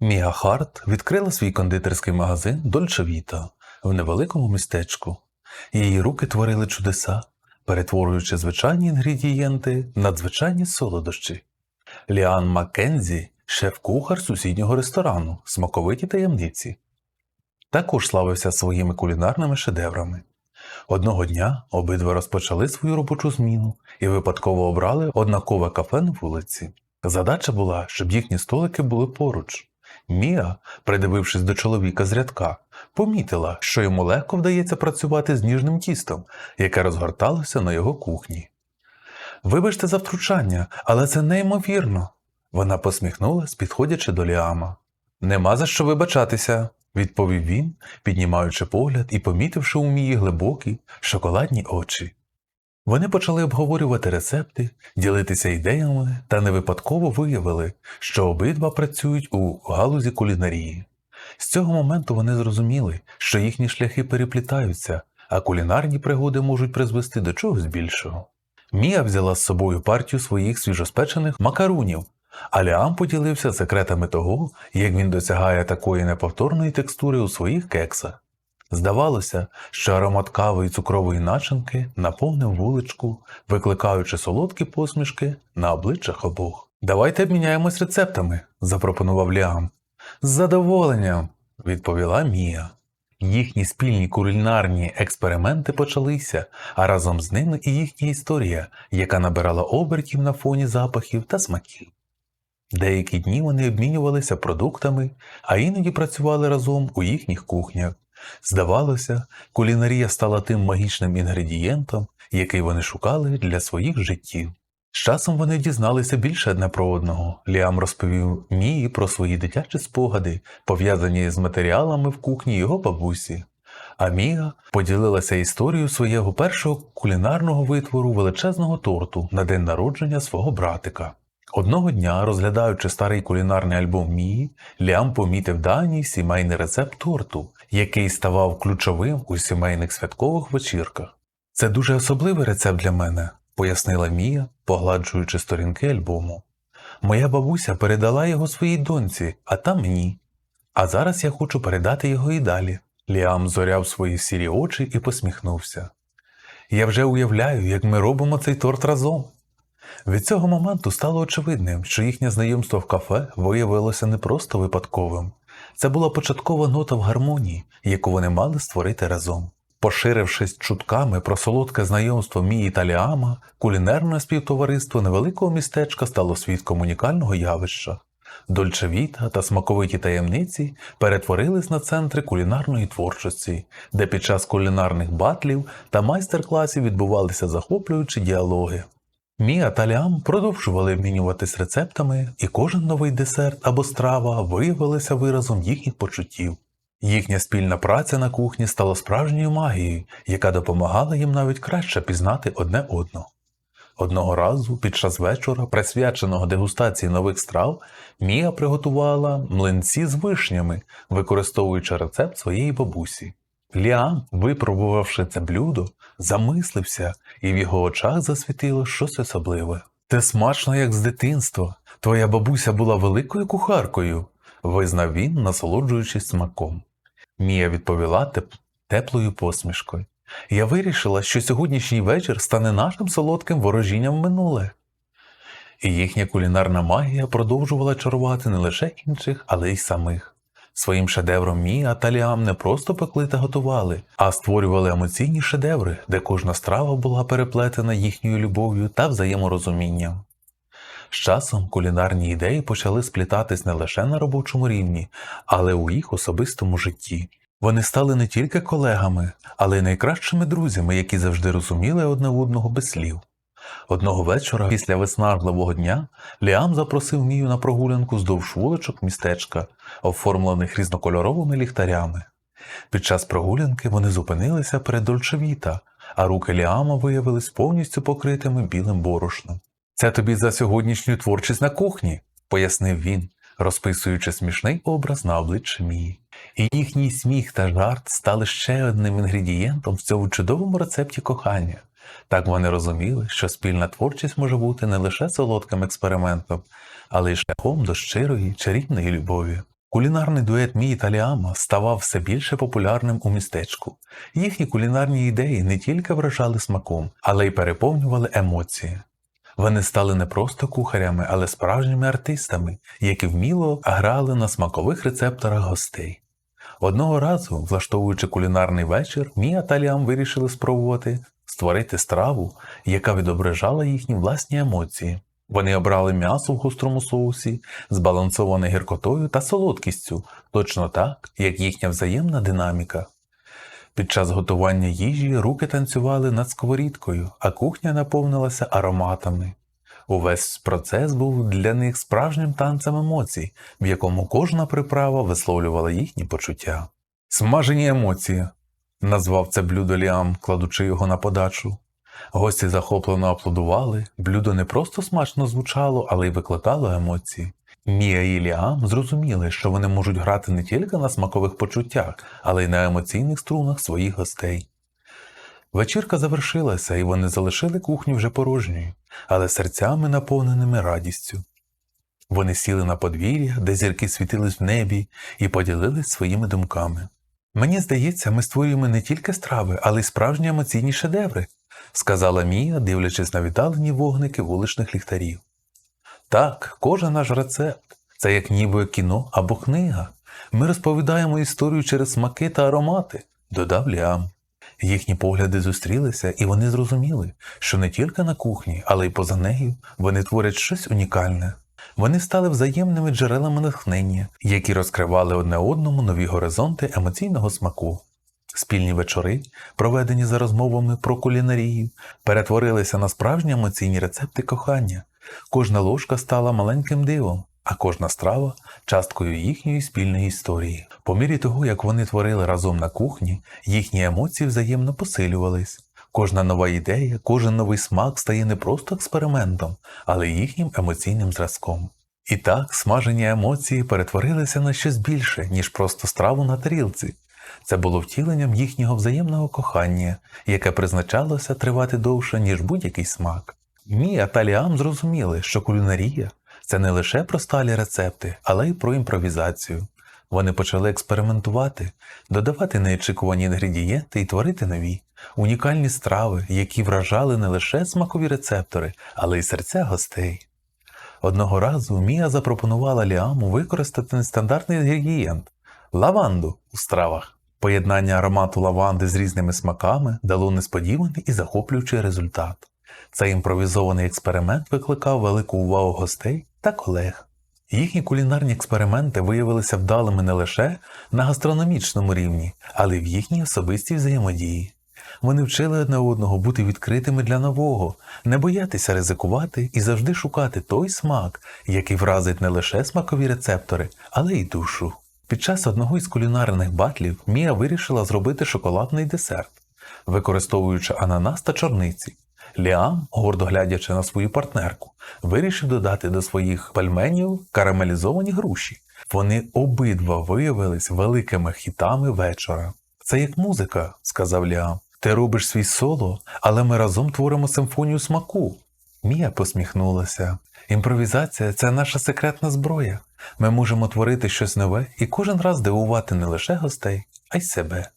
Міга Харт відкрила свій кондитерський магазин Дольче Віта в невеликому містечку. Її руки творили чудеса, перетворюючи звичайні інгредієнти в надзвичайні солодощі. Ліан Маккензі, шеф-кухар сусіднього ресторану, смаковиті таємниці. Також славився своїми кулінарними шедеврами. Одного дня обидва розпочали свою робочу зміну і випадково обрали однакове кафе на вулиці. Задача була, щоб їхні столики були поруч. Мія, придивившись до чоловіка з рядка, помітила, що йому легко вдається працювати з ніжним тістом, яке розгорталося на його кухні. Вибачте за втручання, але це неймовірно. Вона посміхнулась, підходячи до Ліама. Нема за що вибачатися, відповів він, піднімаючи погляд і помітивши у Мії глибокі шоколадні очі. Вони почали обговорювати рецепти, ділитися ідеями та не випадково виявили, що обидва працюють у галузі кулінарії. З цього моменту вони зрозуміли, що їхні шляхи переплітаються, а кулінарні пригоди можуть призвести до чогось більшого. Мія взяла з собою партію своїх свіжоспечених макарунів, а Ліам поділився секретами того, як він досягає такої неповторної текстури у своїх кексах. Здавалося, що аромат кави і цукрової начинки наповнив вуличку, викликаючи солодкі посмішки на обличчях обох. Давайте обміняємось рецептами, запропонував Ліам. З задоволенням, відповіла Мія. Їхні спільні кулінарні експерименти почалися, а разом з ними і їхня історія, яка набирала обертів на фоні запахів та смаків. Деякі дні вони обмінювалися продуктами, а іноді працювали разом у їхніх кухнях. Здавалося, кулінарія стала тим магічним інгредієнтом, який вони шукали для своїх життів. З часом вони дізналися більше одне про одного. Ліам розповів Мії про свої дитячі спогади, пов'язані з матеріалами в кухні його бабусі. А Мія поділилася історією свого першого кулінарного витвору величезного торту на день народження свого братика. Одного дня, розглядаючи старий кулінарний альбом Мії, Ліам помітив давній сімейний рецепт торту, який ставав ключовим у сімейних святкових вечірках. Це дуже особливий рецепт для мене, пояснила Мія, погладжуючи сторінки альбому. Моя бабуся передала його своїй доньці, а та мені. А зараз я хочу передати його і далі. Ліам зоряв свої сірі очі і посміхнувся. Я вже уявляю, як ми робимо цей торт разом. Від цього моменту стало очевидним, що їхнє знайомство в кафе виявилося не просто випадковим. Це була початкова нота в гармонії, яку вони мали створити разом. Поширившись чутками про солодке знайомство Мії та Ліама, кулінарне співтовариство невеликого містечка стало свідком унікального явища. Дольчевіта та смаковиті таємниці перетворились на центри кулінарної творчості, де під час кулінарних батлів та майстер-класів відбувалися захоплюючі діалоги. Мія та Лям продовжували обмінюватись рецептами, і кожен новий десерт або страва виявилася виразом їхніх почуттів. Їхня спільна праця на кухні стала справжньою магією, яка допомагала їм навіть краще пізнати одне одного. Одного разу, під час вечора, присвяченого дегустації нових страв, Мія приготувала млинці з вишнями, використовуючи рецепт своєї бабусі. Ліам, випробувавши це блюдо, замислився, і в його очах засвітило щось особливе. Це смачно, як з дитинства. Твоя бабуся була великою кухаркою, визнав він, насолоджуючись смаком. Мія відповіла теп... теплою посмішкою. Я вирішила, що сьогоднішній вечір стане нашим солодким ворожінням в минуле. І їхня кулінарна магія продовжувала чарувати не лише інших, але й самих. Своїм шедевром Мія та Ліам не просто пекли та готували, а створювали емоційні шедеври, де кожна страва була переплетена їхньою любов'ю та взаєморозумінням. З часом кулінарні ідеї почали сплітатись не лише на робочому рівні, але у їх особистому житті. Вони стали не тільки колегами, але й найкращими друзями, які завжди розуміли одне одного без слів. Одного вечора, після виснажливого дня, Ліам запросив Мію на прогулянку здовж вуличок містечка, оформлених різнокольоровими ліхтарями. Під час прогулянки вони зупинилися перед Дольчевіта, а руки Ліама виявились повністю покритими білим борошном. Це тобі за сьогоднішню творчість на кухні, пояснив він, розписуючи смішний образ на обличчі Мії. І їхній сміх та жарт стали ще одним інгредієнтом в цьому чудовому рецепті кохання. Так вони розуміли, що спільна творчість може бути не лише солодким експериментом, але й шляхом до щирої чарівної любові. Кулінарний дует Мії та Ліама ставав все більше популярним у містечку. Їхні кулінарні ідеї не тільки вражали смаком, але й переповнювали емоції. Вони стали не просто кухарями, але справжніми артистами, які вміло грали на смакових рецепторах гостей. Одного разу, влаштовуючи кулінарний вечір, Мія та Ліам вирішили спробувати створити страву, яка відображала їхні власні емоції. Вони обрали м'ясо в гострому соусі, збалансоване гіркотою та солодкістю, точно так, як їхня взаємна динаміка. Під час готування їжі руки танцювали над сковорідкою, а кухня наповнилася ароматами. Увесь процес був для них справжнім танцем емоцій, в якому кожна приправа висловлювала їхні почуття. Смажені емоції назвав це блюдо Ліам, кладучи його на подачу. Гості захоплено аплодували, блюдо не просто смачно звучало, але й викликало емоції. Мія і Ліам зрозуміли, що вони можуть грати не тільки на смакових почуттях, але й на емоційних струнах своїх гостей. Вечірка завершилася, і вони залишили кухню вже порожньою, але серцями наповненими радістю. Вони сіли на подвір'я, де зірки світились в небі, і поділились своїми думками. Мені здається, ми створюємо не тільки страви, але й справжні емоційні шедеври, сказала Мія, дивлячись на віддалені вогники вуличних ліхтарів. Так, кожен наш рецепт це як ніби кіно або книга. Ми розповідаємо історію через смаки та аромати, додав Ліам. Їхні погляди зустрілися, і вони зрозуміли, що не тільки на кухні, але й поза нею вони творять щось унікальне. Вони стали взаємними джерелами натхнення, які розкривали одне одному нові горизонти емоційного смаку. Спільні вечори, проведені за розмовами про кулінарію, перетворилися на справжні емоційні рецепти кохання. Кожна ложка стала маленьким дивом, а кожна страва часткою їхньої спільної історії. По мірі того, як вони творили разом на кухні, їхні емоції взаємно посилювались. Кожна нова ідея, кожен новий смак стає не просто експериментом, але їхнім емоційним зразком. І так смажені емоції перетворилися на щось більше, ніж просто страву на тарілці. Це було втіленням їхнього взаємного кохання, яке призначалося тривати довше, ніж будь-який смак. Мія та Ліам зрозуміли, що кулінарія це не лише про сталі рецепти, але й про імпровізацію. Вони почали експериментувати, додавати неочікувані інгредієнти і творити нові, унікальні страви, які вражали не лише смакові рецептори, але й серця гостей. Одного разу Мія запропонувала Ліаму використати нестандартний інгредієнт лаванду у стравах. Поєднання аромату лаванди з різними смаками дало несподіваний і захоплюючий результат. Цей імпровізований експеримент викликав велику увагу гостей та колег. Їхні кулінарні експерименти виявилися вдалими не лише на гастрономічному рівні, але й в їхній особистій взаємодії. Вони вчили одне одного бути відкритими для нового, не боятися ризикувати і завжди шукати той смак, який вразить не лише смакові рецептори, але й душу. Під час одного із кулінарних батлів Мія вирішила зробити шоколадний десерт, використовуючи ананас та чорниці. Ліам, гордо глядячи на свою партнерку, вирішив додати до своїх пельменів карамелізовані груші. Вони обидва виявились великими хітами вечора. Це як музика, сказав Ліам. Ти робиш свій соло, але ми разом творимо симфонію смаку. Мія посміхнулася. Імпровізація це наша секретна зброя. Ми можемо творити щось нове і кожен раз дивувати не лише гостей, а й себе.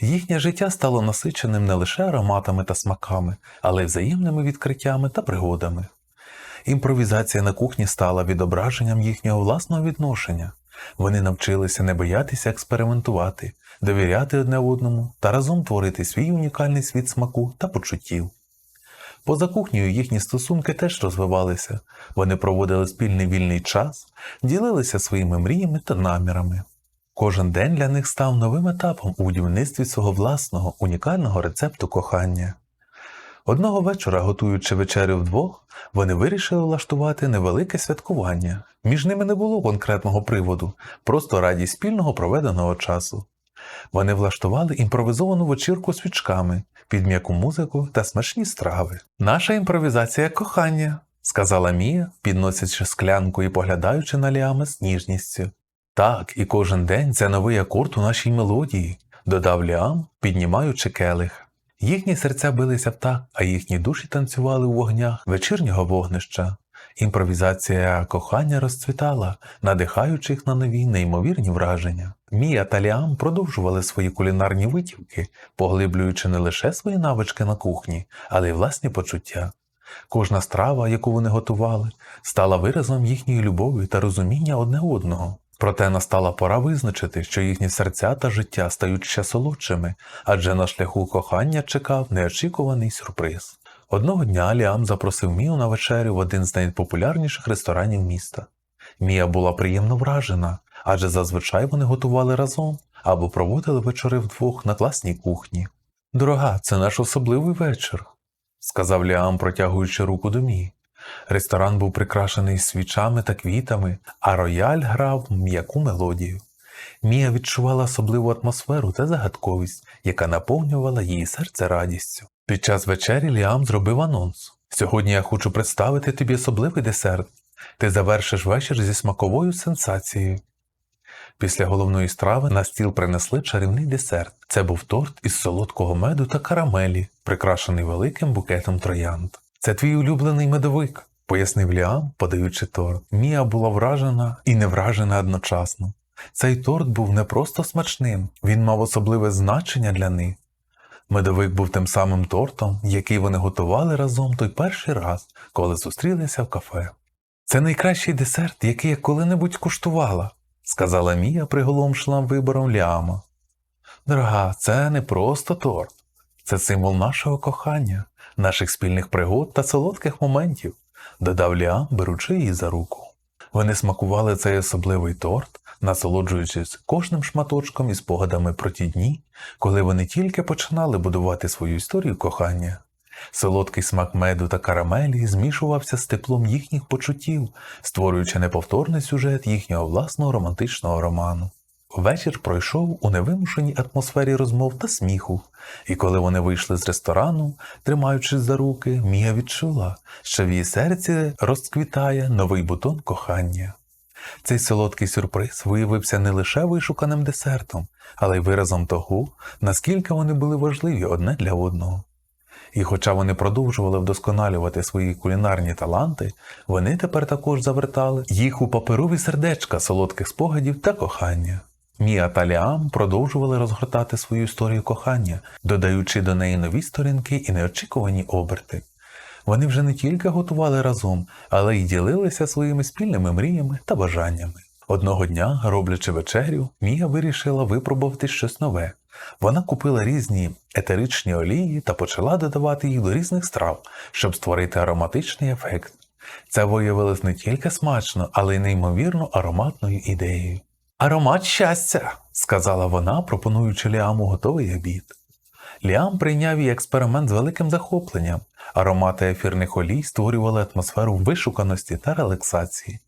Їхнє життя стало насиченим не лише ароматами та смаками, але й взаємними відкриттями та пригодами. Імпровізація на кухні стала відображенням їхнього власного відношення. Вони навчилися не боятися експериментувати, довіряти одне одному та разом творити свій унікальний світ смаку та почуттів. Поза кухнею їхні стосунки теж розвивалися, вони проводили спільний вільний час, ділилися своїми мріями та намірами. Кожен день для них став новим етапом у будівництві свого власного унікального рецепту кохання. Одного вечора, готуючи вечерю вдвох, вони вирішили влаштувати невелике святкування. Між ними не було конкретного приводу, просто радість спільного проведеного часу. Вони влаштували імпровізовану вечірку свічками, під м'яку музику та смачні страви. Наша імпровізація кохання, сказала Мія, підносячи склянку і поглядаючи на Ліама з ніжністю. Так, і кожен день це новий акорд у нашій мелодії, додав Ліам, піднімаючи келих. Їхні серця билися в так, а їхні душі танцювали у вогнях вечірнього вогнища. Імпровізація кохання розцвітала, надихаючи їх на нові неймовірні враження. Мія та Ліам продовжували свої кулінарні витівки, поглиблюючи не лише свої навички на кухні, але й власні почуття. Кожна страва, яку вони готували, стала виразом їхньої любові та розуміння одне одного. Проте настала пора визначити, що їхні серця та життя стають ще солодшими, адже на шляху кохання чекав неочікуваний сюрприз. Одного дня Ліам запросив Мію на вечерю в один з найпопулярніших ресторанів міста. Мія була приємно вражена, адже зазвичай вони готували разом або проводили вечори вдвох на класній кухні. Дорога, це наш особливий вечір, сказав Ліам, протягуючи руку до Мії. Ресторан був прикрашений свічами та квітами, а рояль грав м'яку мелодію. Мія відчувала особливу атмосферу та загадковість, яка наповнювала її серце радістю. Під час вечері Ліам зробив анонс. Сьогодні я хочу представити тобі особливий десерт. Ти завершиш вечір зі смаковою сенсацією. Після головної страви на стіл принесли чарівний десерт. Це був торт із солодкого меду та карамелі, прикрашений великим букетом троянд. Це твій улюблений медовик, пояснив Ліам, подаючи торт. Мія була вражена і не вражена одночасно. Цей торт був не просто смачним, він мав особливе значення для них. Медовик був тим самим тортом, який вони готували разом той перший раз, коли зустрілися в кафе. Це найкращий десерт, який я коли-небудь куштувала, сказала Мія приголомшеним вибором Ліама. Дорога, це не просто торт, це символ нашого кохання, наших спільних пригод та солодких моментів, додав Ліам, беручи її за руку. Вони смакували цей особливий торт, насолоджуючись кожним шматочком і спогадами про ті дні, коли вони тільки починали будувати свою історію кохання. Солодкий смак меду та карамелі змішувався з теплом їхніх почуттів, створюючи неповторний сюжет їхнього власного романтичного роману. Вечір пройшов у невимушеній атмосфері розмов та сміху, і коли вони вийшли з ресторану, тримаючись за руки, Мія відчула, що в її серці розквітає новий бутон кохання. Цей солодкий сюрприз виявився не лише вишуканим десертом, але й виразом того, наскільки вони були важливі одне для одного. І хоча вони продовжували вдосконалювати свої кулінарні таланти, вони тепер також завертали їх у паперові сердечка солодких спогадів та кохання. Мія та Ліам продовжували розгортати свою історію кохання, додаючи до неї нові сторінки і неочікувані оберти. Вони вже не тільки готували разом, але й ділилися своїми спільними мріями та бажаннями. Одного дня, роблячи вечерю, Мія вирішила випробувати щось нове. Вона купила різні етеричні олії та почала додавати їх до різних страв, щоб створити ароматичний ефект. Це виявилось не тільки смачно, але й неймовірно ароматною ідеєю. Аромат щастя, сказала вона, пропонуючи Ліаму готовий обід. Ліам прийняв її експеримент з великим захопленням. Аромати ефірних олій створювали атмосферу вишуканості та релаксації,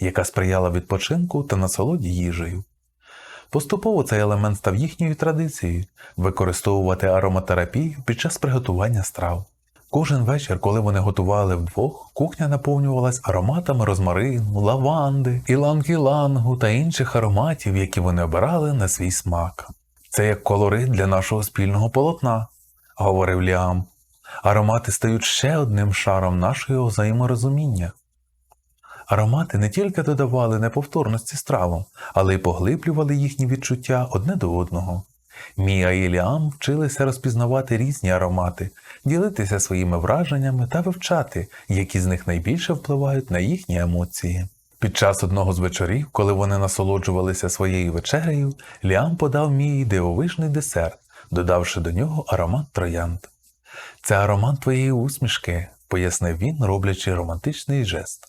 яка сприяла відпочинку та насолоді їжею. Поступово цей елемент став їхньою традицією використовувати ароматерапію під час приготування страв. Кожен вечір, коли вони готували вдвох, кухня наповнювалась ароматами розмарину, лаванди, іланг-ілангу та інших ароматів, які вони обирали на свій смак. Це як колорит для нашого спільного полотна, говорив Ліам. Аромати стають ще одним шаром нашого взаєморозуміння. Аромати не тільки додавали неповторності стравам, але й поглиблювали їхні відчуття одне до одного. Мія і Ліам вчилися розпізнавати різні аромати, ділитися своїми враженнями та вивчати, які з них найбільше впливають на їхні емоції. Під час одного з вечорів, коли вони насолоджувалися своєю вечерею, Ліам подав Мії дивовижний десерт, додавши до нього аромат троянд. Це аромат твоєї усмішки, пояснив він, роблячи романтичний жест.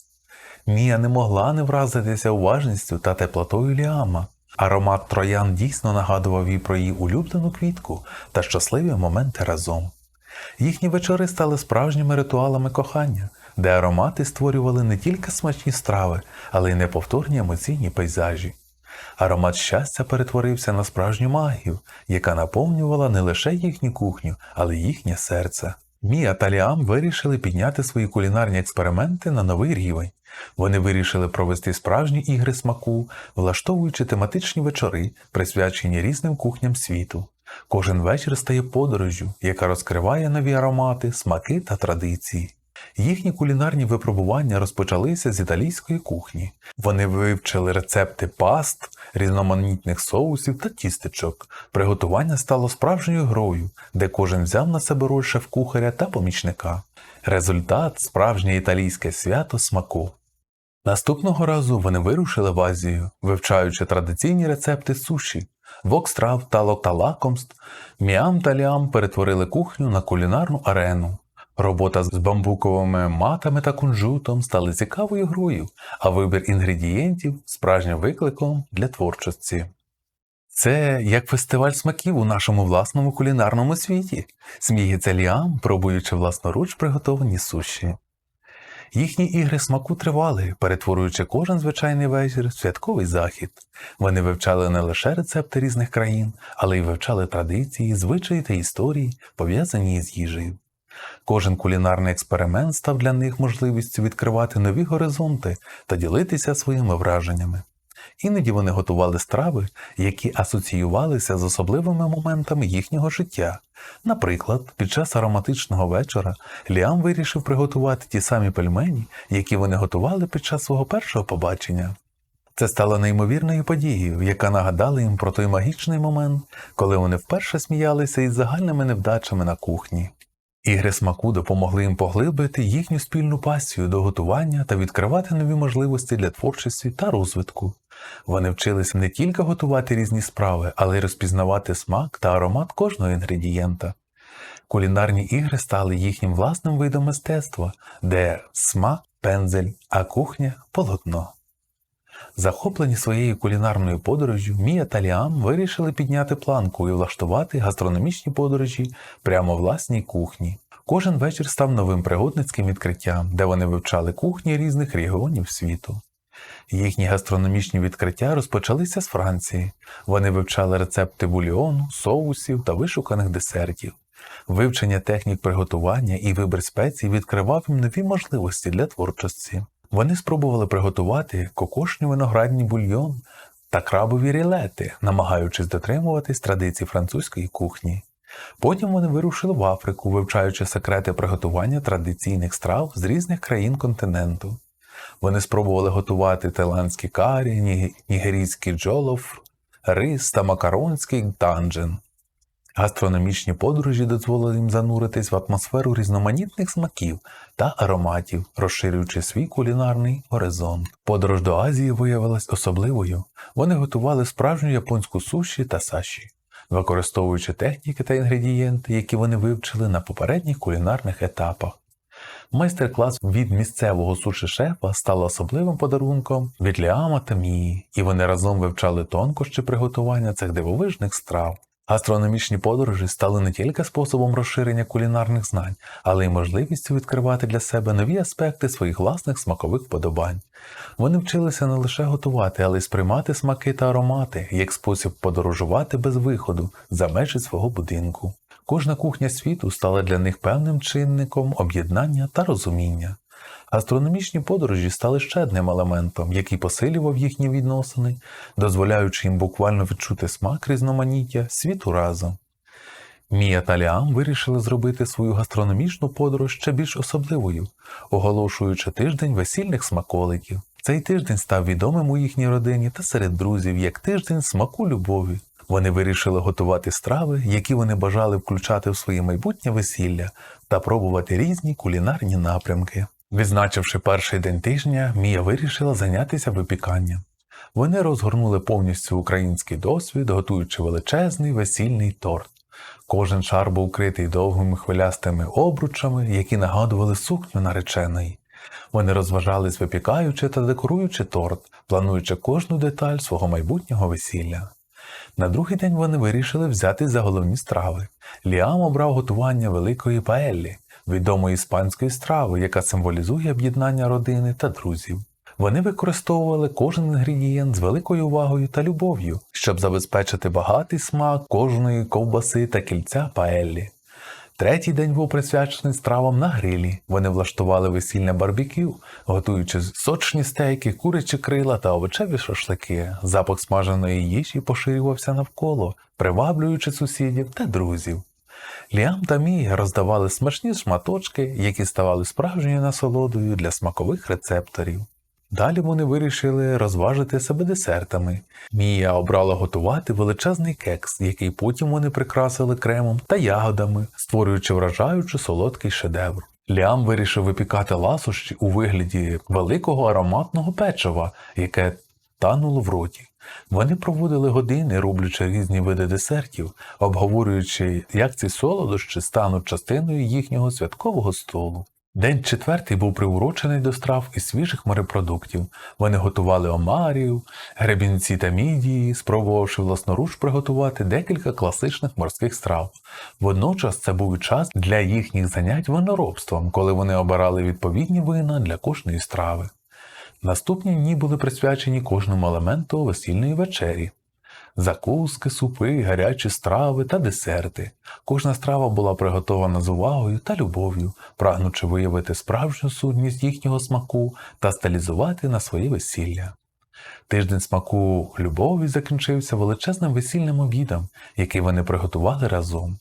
Мія не могла не вразитися уважністю та теплотою Ліама. Аромат троян дійсно нагадував їй про її улюблену квітку та щасливі моменти разом. Їхні вечори стали справжніми ритуалами кохання, де аромати створювали не тільки смачні страви, але й неповторні емоційні пейзажі. Аромат щастя перетворився на справжню магію, яка наповнювала не лише їхню кухню, але й їхнє серце. Мія та Ліам вирішили підняти свої кулінарні експерименти на новий рівень. Вони вирішили провести справжні ігри смаку, влаштовуючи тематичні вечори, присвячені різним кухням світу. Кожен вечір стає подорожжю, яка розкриває нові аромати, смаки та традиції. Їхні кулінарні випробування розпочалися з італійської кухні. Вони вивчили рецепти паст, різноманітних соусів та тістечок. Приготування стало справжньою грою, де кожен взяв на себе роль шеф-кухаря та помічника. Результат справжнє італійське свято смаку. Наступного разу вони вирушили в Азію, вивчаючи традиційні рецепти суші, вокстрав та лок- та лакомств. Міам та Ліам перетворили кухню на кулінарну арену. Робота з бамбуковими матами та кунжутом стали цікавою грою, а вибір інгредієнтів справжнім викликом для творчості. Це як фестиваль смаків у нашому власному кулінарному світі, сміється Ліам, пробуючи власноруч приготовані суші. Їхні ігри смаку тривали, перетворюючи кожен звичайний вечір в святковий захід. Вони вивчали не лише рецепти різних країн, але й вивчали традиції, звичаї та історії, пов'язані з їжею. Кожен кулінарний експеримент став для них можливістю відкривати нові горизонти та ділитися своїми враженнями. Іноді вони готували страви, які асоціювалися з особливими моментами їхнього життя. Наприклад, під час ароматичного вечора Ліам вирішив приготувати ті самі пельмені, які вони готували під час свого першого побачення. Це стало неймовірною подією, яка нагадала їм про той магічний момент, коли вони вперше сміялися із загальними невдачами на кухні. Ігри смаку допомогли їм поглибити їхню спільну пасію до готування та відкривати нові можливості для творчості та розвитку. Вони вчилися не тільки готувати різні страви, але й розпізнавати смак та аромат кожного інгредієнта. Кулінарні ігри стали їхнім власним видом мистецтва, де смак пензель, а кухня полотно. Захоплені своєю кулінарною подорожжю, Мія та Ліам вирішили підняти планку і влаштувати гастрономічні подорожі прямо власній кухні. Кожен вечір став новим пригодницьким відкриттям, де вони вивчали кухні різних регіонів світу. Їхні гастрономічні відкриття розпочалися з Франції. Вони вивчали рецепти бульйону, соусів та вишуканих десертів. Вивчення технік приготування і вибір спецій відкривав їм нові можливості для творчості. Вони спробували приготувати кокошні виноградні бульйон та крабові рілети, намагаючись дотримуватись традицій французької кухні. Потім вони вирушили в Африку, вивчаючи секрети приготування традиційних страв з різних країн континенту. Вони спробували готувати тайландські карі, нігерійський джолоф, рис та макаронський танджен. Гастрономічні подорожі дозволили їм зануритись в атмосферу різноманітних смаків та ароматів, розширюючи свій кулінарний горизонт. Подорож до Азії виявилась особливою. Вони готували справжню японську суші та саші, використовуючи техніки та інгредієнти, які вони вивчили на попередніх кулінарних етапах. Майстер-клас від місцевого суші-шефа став особливим подарунком від Ліама та Мії, і вони разом вивчали тонкощі приготування цих дивовижних страв. Гастрономічні подорожі стали не тільки способом розширення кулінарних знань, але й можливістю відкривати для себе нові аспекти своїх власних смакових вподобань. Вони вчилися не лише готувати, але й сприймати смаки та аромати як спосіб подорожувати без виходу за межі свого будинку. Кожна кухня світу стала для них певним чинником об'єднання та розуміння. Гастрономічні подорожі стали ще одним елементом, який посилював їхні відносини, дозволяючи їм буквально відчути смак різноманіття світу разом. Мія та Ліам вирішили зробити свою гастрономічну подорож ще більш особливою, оголошуючи тиждень весільних смаколиків. Цей тиждень став відомим у їхній родині та серед друзів як тиждень смаку любові. Вони вирішили готувати страви, які вони бажали включати в своє майбутнє весілля, та пробувати різні кулінарні напрямки. Відзначивши перший день тижня, Мія вирішила зайнятися випіканням. Вони розгорнули повністю український досвід, готуючи величезний весільний торт. Кожен шар був укритий довгими хвилястими обручами, які нагадували сукню нареченої. Вони розважались, випікаючи та декоруючи торт, плануючи кожну деталь свого майбутнього весілля. На другий день вони вирішили взяти за головні страви. Ліам обрав готування великої паеллі, відомої іспанської страви, яка символізує об'єднання родини та друзів. Вони використовували кожен інгредієнт з великою увагою та любов'ю, щоб забезпечити багатий смак кожної ковбаси та кільця паеллі. Третій день був присвячений стравам на грилі. Вони влаштували весільне барбекю, готуючи сочні стейки, курячі крила та овочеві шашлики. Запах смаженої їжі поширювався навколо, приваблюючи сусідів та друзів. Ліам та Мія роздавали смачні шматочки, які ставали справжньою насолодою для смакових рецепторів. Далі вони вирішили розважити себе десертами. Мія обрала готувати величезний кекс, який потім вони прикрасили кремом та ягодами, створюючи вражаючи солодкий шедевр. Ліам вирішив випікати ласощі у вигляді великого ароматного печива, яке тануло в роті. Вони проводили години, роблячи різні види десертів, обговорюючи, як ці солодощі стануть частиною їхнього святкового столу. День четвертий був приурочений до страв із свіжих морепродуктів. Вони готували омарію, гребінці та мідії, спробувавши власноруч приготувати декілька класичних морських страв. Водночас це був і час для їхніх занять виноробством, коли вони обирали відповідні вина для кожної страви. Наступні дні були присвячені кожному елементу весільної вечері. Закуски, супи, гарячі страви та десерти. Кожна страва була приготована з увагою та любов'ю, прагнучи виявити справжню сутність їхнього смаку та стилізувати на своє весілля. Тиждень смаку любові закінчився величезним весільним обідом, який вони приготували разом.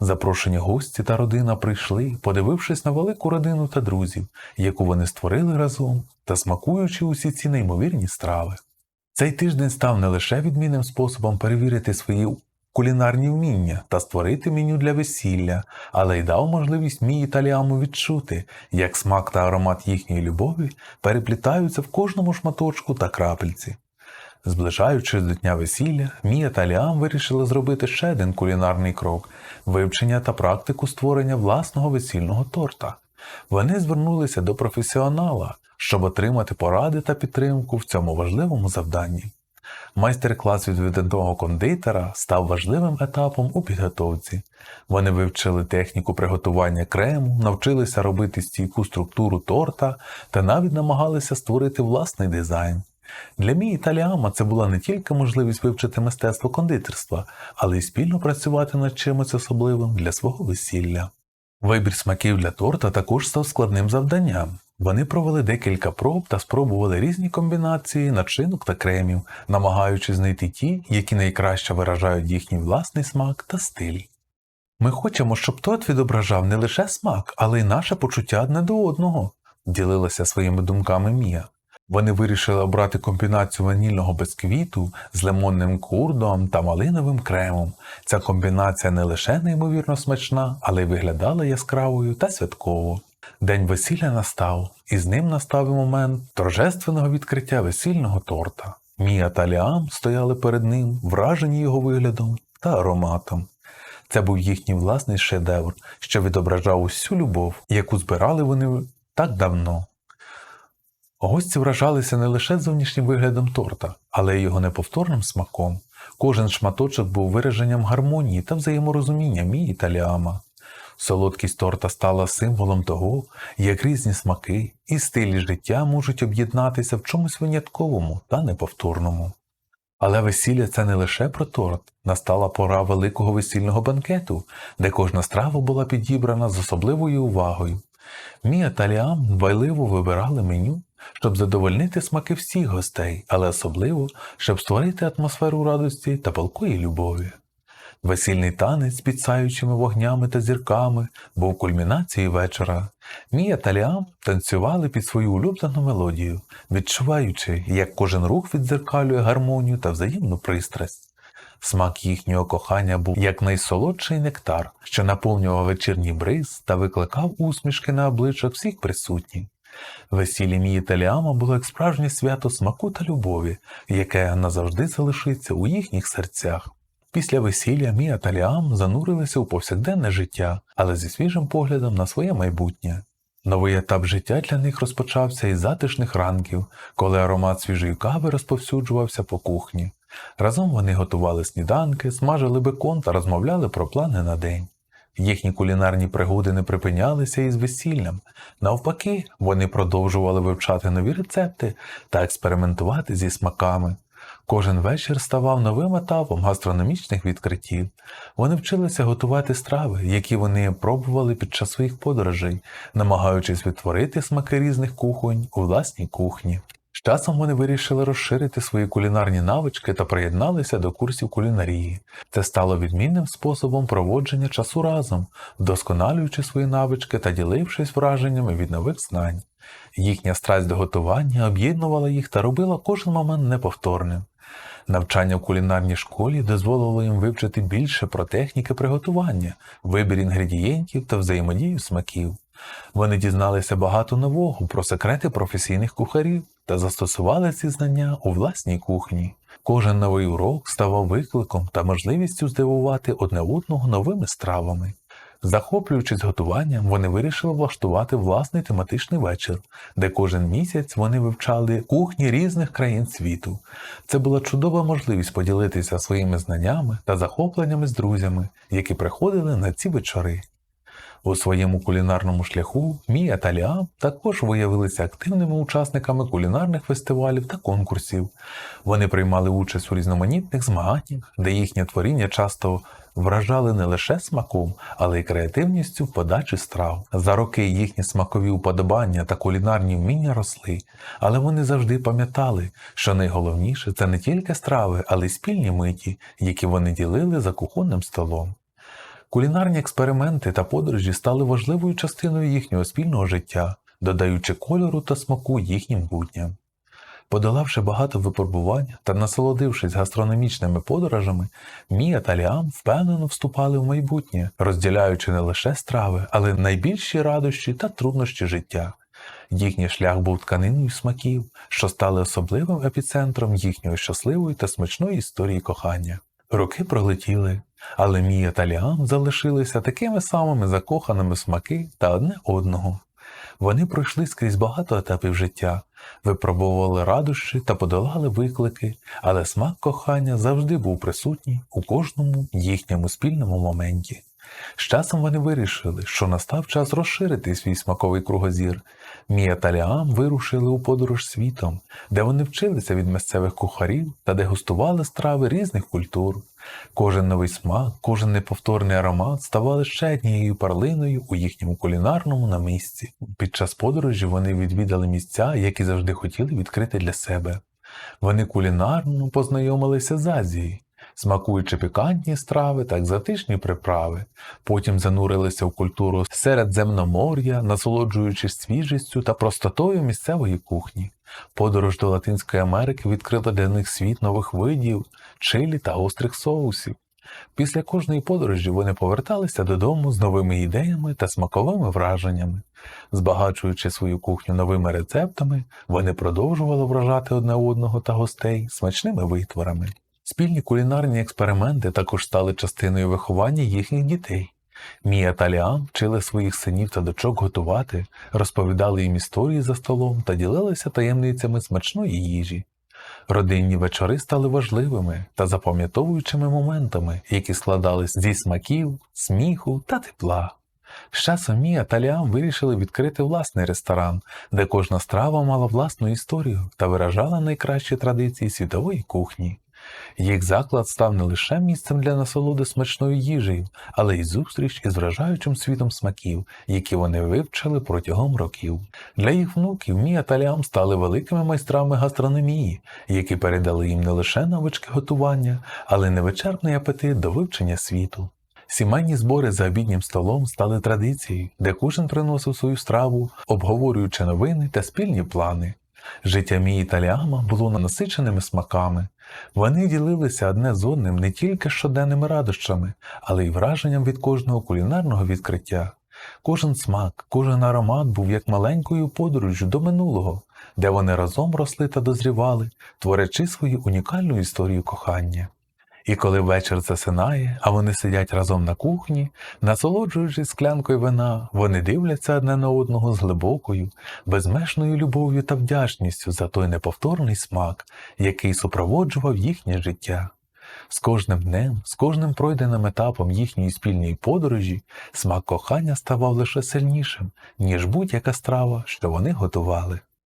Запрошені гості та родина прийшли, подивившись на велику родину та друзів, яку вони створили разом та смакуючи усі ці неймовірні страви. Цей тиждень став не лише відмінним способом перевірити свої кулінарні вміння та створити меню для весілля, але й дав можливість Мії та Ліаму відчути, як смак та аромат їхньої любові переплітаються в кожному шматочку та крапельці. Зближаючись до дня весілля, Мія та Ліам вирішили зробити ще один кулінарний крок вивчення та практику створення власного весільного торта. Вони звернулися до професіонала, щоб отримати поради та підтримку в цьому важливому завданні. Майстер-клас від видатного кондитера став важливим етапом у підготовці. Вони вивчили техніку приготування крему, навчилися робити стійку структуру торта та навіть намагалися створити власний дизайн. Для Мії та Ліама це була не тільки можливість вивчити мистецтво кондитерства, але й спільно працювати над чимось особливим для свого весілля. Вибір смаків для торта також став складним завданням. Вони провели декілька проб та спробували різні комбінації начинок та кремів, намагаючись знайти ті, які найкраще виражають їхній власний смак та стиль. Ми хочемо, щоб торт відображав не лише смак, але й наше почуття одне до одного, ділилася своїми думками Мія. Вони вирішили обрати комбінацію ванільного бисквіту з лимонним курдом та малиновим кремом. Ця комбінація не лише неймовірно смачна, але й виглядала яскравою та святково. День весілля настав, і з ним настав і момент торжественного відкриття весільного торта. Мія та Ліам стояли перед ним, вражені його виглядом та ароматом. Це був їхній власний шедевр, що відображав усю любов, яку збирали вони так давно. Гості вражалися не лише зовнішнім виглядом торта, але й його неповторним смаком. Кожен шматочок був вираженням гармонії та взаєморозуміння Мії та Ліама. Солодкість торта стала символом того, як різні смаки і стилі життя можуть об'єднатися в чомусь винятковому та неповторному. Але весілля це не лише про торт, настала пора великого весільного банкету, де кожна страва була підібрана з особливою увагою. Мія та Ліам дбайливо вибирали меню, щоб задовольнити смаки всіх гостей, але особливо, щоб створити атмосферу радості та палкої любові. Весільний танець під саючими вогнями та зірками був кульмінацією вечора. Мія та Ліам танцювали під свою улюблену мелодію, відчуваючи, як кожен рух віддзеркалює гармонію та взаємну пристрасть. Смак їхнього кохання був як найсолодший нектар, що наповнював вечірній бриз та викликав усмішки на обличчях всіх присутніх. Весілля Мії та Ліама було як справжнє свято смаку та любові, яке назавжди залишиться у їхніх серцях. Після весілля Мія та Ліам занурилися у повсякденне життя, але зі свіжим поглядом на своє майбутнє. Новий етап життя для них розпочався із затишних ранків, коли аромат свіжої кави розповсюджувався по кухні. Разом вони готували сніданки, смажили бекон та розмовляли про плани на день. Їхні кулінарні пригоди не припинялися із весіллям. Навпаки, вони продовжували вивчати нові рецепти та експериментувати зі смаками. Кожен вечір ставав новим етапом гастрономічних відкриттів. Вони вчилися готувати страви, які вони пробували під час своїх подорожей, намагаючись відтворити смаки різних кухонь у власній кухні. З часом вони вирішили розширити свої кулінарні навички та приєдналися до курсів кулінарії. Це стало відмінним способом проводження часу разом, вдосконалюючи свої навички та ділившись враженнями від нових знань. Їхня страсть до готування об'єднувала їх та робила кожен момент неповторним. Навчання в кулінарній школі дозволило їм вивчити більше про техніки приготування, вибір інгредієнтів та взаємодію смаків. Вони дізналися багато нового про секрети професійних кухарів та застосували ці знання у власній кухні. Кожен новий урок ставав викликом та можливістю здивувати одне одного новими стравами. Захоплюючись готуванням, вони вирішили влаштувати власний тематичний вечір, де кожен місяць вони вивчали кухні різних країн світу. Це була чудова можливість поділитися своїми знаннями та захопленнями з друзями, які приходили на ці вечори. У своєму кулінарному шляху Мія та Ліам також виявилися активними учасниками кулінарних фестивалів та конкурсів. Вони приймали участь у різноманітних змаганнях, де їхнє творіння часто вражали не лише смаком, але й креативністю в подачі страв. За роки їхні смакові уподобання та кулінарні вміння росли, але вони завжди пам'ятали, що найголовніше це не тільки страви, але й спільні миті, які вони ділили за кухонним столом. Кулінарні експерименти та подорожі стали важливою частиною їхнього спільного життя, додаючи кольору та смаку їхнім будням. Подолавши багато випробувань та насолодившись гастрономічними подорожами, Мія та Ліам впевнено вступали в майбутнє, розділяючи не лише страви, але й найбільші радощі та труднощі життя. Їхній шлях був тканиною смаків, що стали особливим епіцентром їхньої щасливої та смачної історії кохання. Роки пролетіли, але Мія та Ліам залишилися такими самими закоханими смаки та одне одного. Вони пройшли скрізь багато етапів життя, випробовували радощі та подолали виклики, але смак кохання завжди був присутній у кожному їхньому спільному моменті. З часом вони вирішили, що настав час розширити свій смаковий кругозір. Мія та Ліам вирушили у подорож світом, де вони вчилися від місцевих кухарів та дегустували страви різних культур. Кожен новий смак, кожен неповторний аромат ставали ще однією парлиною у їхньому кулінарному намисті. Під час подорожі вони відвідали місця, які завжди хотіли відкрити для себе. Вони кулінарно познайомилися з Азією, смакуючи пікантні страви та екзотичні приправи, потім занурилися в культуру Середземномор'я, насолоджуючись свіжістю та простотою місцевої кухні. Подорож до Латинської Америки відкрила для них світ нових видів, чилі та гострих соусів. Після кожної подорожі вони поверталися додому з новими ідеями та смаковими враженнями. Збагачуючи свою кухню новими рецептами, вони продовжували вражати одне одного та гостей смачними витворами. Спільні кулінарні експерименти також стали частиною виховання їхніх дітей. Мія та Ліам вчили своїх синів та дочок готувати, розповідали їм історії за столом та ділилися таємницями смачної їжі. Родинні вечори стали важливими та запам'ятовуючими моментами, які складались зі смаків, сміху та тепла. З часом Мія та Ліам вирішили відкрити власний ресторан, де кожна страва мала власну історію та виражала найкращі традиції світової кухні. Їх заклад став не лише місцем для насолоди смачною їжею, але й зустріч із вражаючим світом смаків, які вони вивчили протягом років. Для їх внуків Мія та Лям стали великими майстрами гастрономії, які передали їм не лише навички готування, але й невичерпний апетит до вивчення світу. Сімейні збори за обіднім столом стали традицією, де кожен приносив свою страву, обговорюючи новини та спільні плани. Життя Мії та Ліама було насиченими смаками. Вони ділилися одне з одним не тільки щоденними радощами, але й враженням від кожного кулінарного відкриття. Кожен смак, кожен аромат був як маленькою подорожжю до минулого, де вони разом росли та дозрівали, творячи свою унікальну історію кохання. І коли вечір засинає, а вони сидять разом на кухні, насолоджуючись склянкою вина, вони дивляться одне на одного з глибокою, безмежною любов'ю та вдячністю за той неповторний смак, який супроводжував їхнє життя. З кожним днем, з кожним пройденим етапом їхньої спільної подорожі, смак кохання ставав лише сильнішим, ніж будь-яка страва, що вони готували.